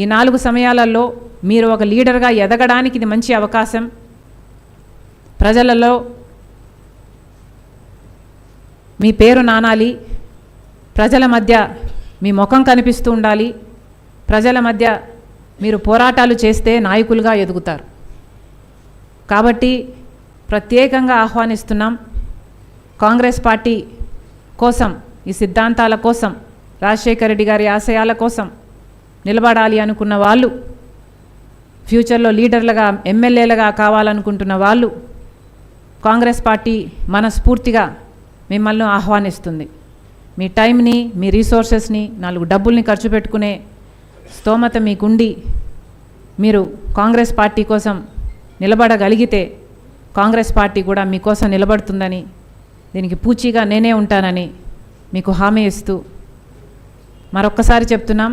ఈ నాలుగు సమయాలలో మీరు ఒక లీడర్గా ఎదగడానికి ఇది మంచి అవకాశం. ప్రజలలో మీ పేరు నానాలి. ప్రజల మధ్య మీ ముఖం కనిపిస్తూ ఉండాలి. ప్రజల మధ్య మీరు పోరాటాలు చేస్తే నాయకులుగా ఎదుగుతారు. కాబట్టి ప్రత్యేకంగా ఆహ్వానిస్తున్నాం కాంగ్రెస్ పార్టీ కోసం ఈ సిద్ధాంతాల కోసం రాజశేఖర రెడ్డి గారి ఆశయాల కోసం నిలబడాలి అనుకున్న వాళ్ళు ఫ్యూచర్లో లీడర్లుగా ఎమ్మెల్యేలుగా కావాలనుకుంటున్న వాళ్ళు కాంగ్రెస్ పార్టీ మనస్ఫూర్తిగా మిమ్మల్ని ఆహ్వానిస్తుంది. మీ టైంని మీ రీసోర్సెస్ని నాలుగు డబ్బుల్ని ఖర్చు పెట్టుకునే స్తోమత మీకుండి మీరు కాంగ్రెస్ పార్టీ కోసం నిలబడగలిగితే కాంగ్రెస్ పార్టీ కూడా మీకోసం నిలబడుతుందని దీనికి పూచీగా నేనే ఉంటానని మీకు హామీ ఇస్తూ మరొక్కసారి చెప్తున్నాం.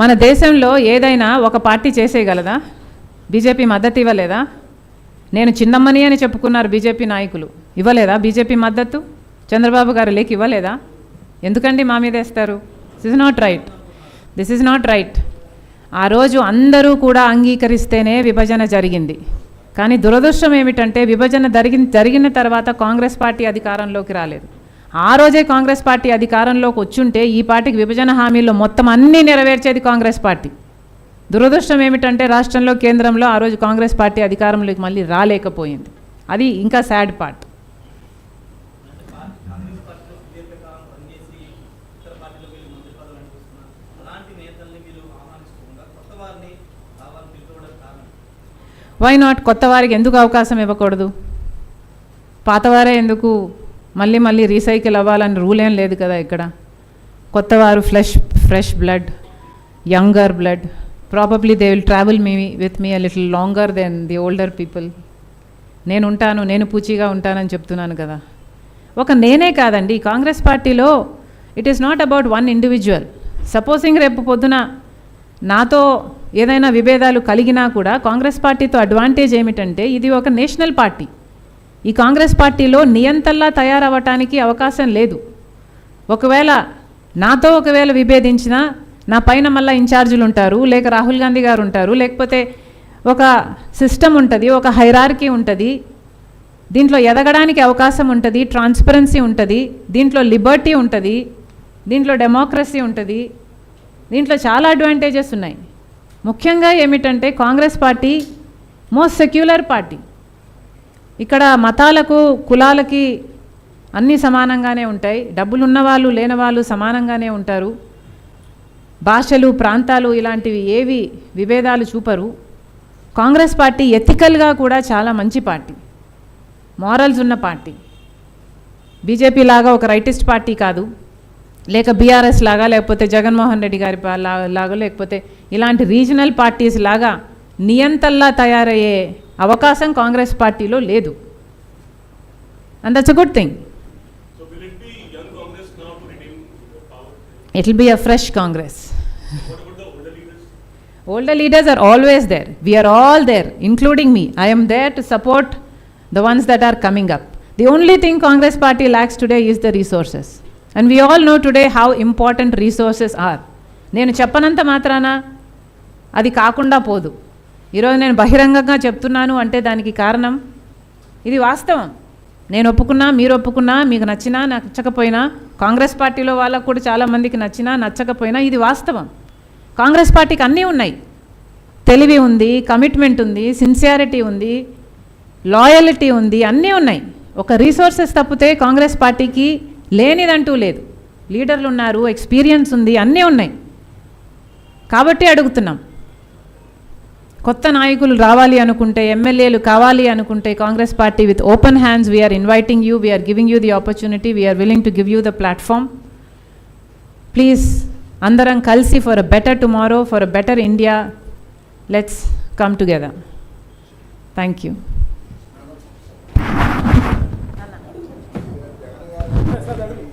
మన దేశంలో ఏదైనా ఒక పార్టీ చేసేయగలదా? బీజేపీ మద్దతు ఇవ్వలేదా? నేను చిన్నమ్మని అని చెప్పుకున్నారు బీజేపీ నాయకులు. ఇవ్వలేదా బీజేపీ మద్దతు? చంద్రబాబు గారు లేక ఇవ్వలేదా? ఎందుకండి మా మీద వేస్తారు? This is not right this is not right ఆ రోజు అందరూ కూడా అంగీకరిస్తేనే విభజన జరిగింది. కానీ దురదృష్టం ఏమిటంటే విభజన జరిగిన జరిగిన తర్వాత కాంగ్రెస్ పార్టీ అధికారంలోకి రాలేదు. ఆ రోజే కాంగ్రెస్ పార్టీ అధికారంలోకి వచ్చుంటే ఈ పార్టీకి విభజన హామీల్లో మొత్తం అన్నీ నెరవేర్చేది కాంగ్రెస్ పార్టీ. దురదృష్టం ఏమిటంటే రాష్ట్రంలో కేంద్రంలో ఆ రోజు కాంగ్రెస్ పార్టీ అధికారంలోకి మళ్ళీ రాలేకపోయింది. అది ఇంకా సాడ్ పార్ట్. వై నాట్ కొత్త వారికి ఎందుకు అవకాశం ఇవ్వకూడదు? పాతవారే ఎందుకు మళ్ళీ మళ్ళీ రీసైకిల్ అవ్వాలని రూల్ ఏం లేదు కదా ఇక్కడ. కొత్తవారు fresh fresh blood younger blood probably they will travel me with me a little longer than the older people నేను ఉంటాను నేను పూచిగా ఉంటానని చెప్తున్నాను కదా. ఒక నేనే కాదండి కాంగ్రెస్ పార్టీలో it is not about one individual supposing రేపు పొద్దున నాతో ఏదైనా విభేదాలు కలిగినా కూడా కాంగ్రెస్ పార్టీతో అడ్వాంటేజ్ ఏమిటంటే ఇది ఒక నేషనల్ పార్టీ ఈ కాంగ్రెస్ పార్టీలో నియంతల్లా తయారవ్వటానికి అవకాశం లేదు. ఒకవేళ నాతో ఒకవేళ విభేదించినా నా పైన మళ్ళీ ఇన్ఛార్జీలు ఉంటారు లేక రాహుల్ గాంధీ గారు ఉంటారు లేకపోతే ఒక సిస్టమ్ ఉంటుంది ఒక హైరార్కీ ఉంటుంది దీంట్లో ఎదగడానికి అవకాశం ఉంటుంది ట్రాన్స్పరెన్సీ ఉంటుంది దీంట్లో లిబర్టీ ఉంటుంది దీంట్లో డెమోక్రసీ ఉంటుంది దీంట్లో చాలా అడ్వాంటేజెస్ ఉన్నాయి. ముఖ్యంగా ఏమిటంటే Congress party most secular party. ఇక్కడ మతాలకు కులాలకి అన్నీ సమానంగానే ఉంటాయి. డబ్బులు ఉన్నవాళ్ళు లేనివాళ్ళు సమానంగానే ఉంటారు. భాషలు ప్రాంతాలు ఇలాంటివి ఏవి విభేదాలు చూపరు. కాంగ్రెస్ పార్టీ ఎథికల్గా కూడా చాలా మంచి పార్టీ. మారల్స్ ఉన్న పార్టీ. బీజేపీ లాగా ఒక రైటిస్ట్ పార్టీ కాదు. లేక బీఆర్ఎస్ లాగా లేకపోతే జగన్మోహన్ రెడ్డి గారి లాగా లేకపోతే ఇలాంటి రీజనల్ పార్టీస్ లాగా నియంతల్లా తయారయ్యే అవకాశం కాంగ్రెస్ పార్టీలో లేదు. And that's a good thing it will be a fresh Congress older leaders are always there we are all there including me I'm there to support the ones that are coming up the only thing Congress party lacks today is the resources and we all know today how important resources are నేను చెప్పనంత మాత్రాన అది కాకుండా పోదు. ఈరోజు నేను బహిరంగంగా చెప్తున్నాను అంటే దానికి కారణం ఇది వాస్తవం. నేను ఒప్పుకున్నా మీరు ఒప్పుకున్నా మీకు నచ్చినా నచ్చకపోయినా కాంగ్రెస్ పార్టీలో వాళ్ళకు కూడా చాలామందికి నచ్చినా నచ్చకపోయినా ఇది వాస్తవం. కాంగ్రెస్ పార్టీకి అన్నీ ఉన్నాయి. తెలివి ఉంది కమిట్మెంట్ ఉంది సిన్సియారిటీ ఉంది లాయలిటీ ఉంది అన్నీ ఉన్నాయి. ఒక రీసోర్సెస్ తప్పితే కాంగ్రెస్ పార్టీకి లేనిదంటూ లేదు. లీడర్లు ఉన్నారు ఎక్స్పీరియన్స్ ఉంది అన్నీ ఉన్నాయి. కాబట్టి అడుగుతున్నాం. కొత్త నాయకులు రావాలి అనుకుంటే ఎమ్మెల్యేలు కావాలి అనుకుంటే Congress party with open hands we are inviting you we are giving you the opportunity we are willing to give you the platform please అందరం కలిసి for a better tomorrow for a better India let's come together thank you Gracias.